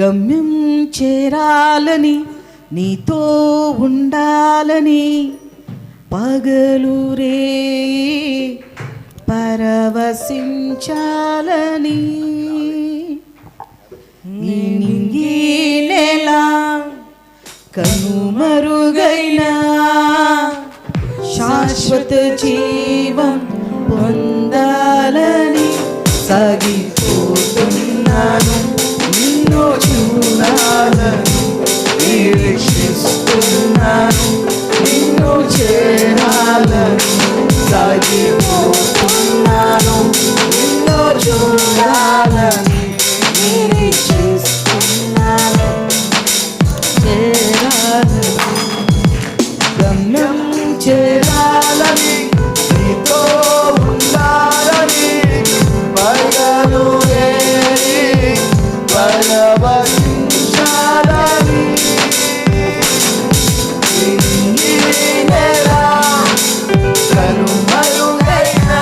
గమ్యం చేరాలని నీతో ఉండాలని పగలురే పరవశించాలని నీ కనుమరుగైన కనుమరుగైనా శాశ్వత జీవం పొందాలని సాగిపోతున్నాను. సాగిపోతున్నాను కనుమరుగైనా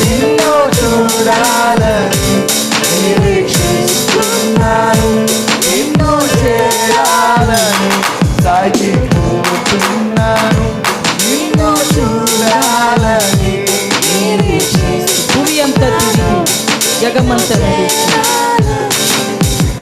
నిన్ను చూడాలని నిరీక్షిస్తున్నాను నిన్ను చేరాలని సాగిపోతున్నాను నిన్ను చూడాలని నిరీక్షిస్తున్నాను భూమి అంతా తిరిగి. జగమంతా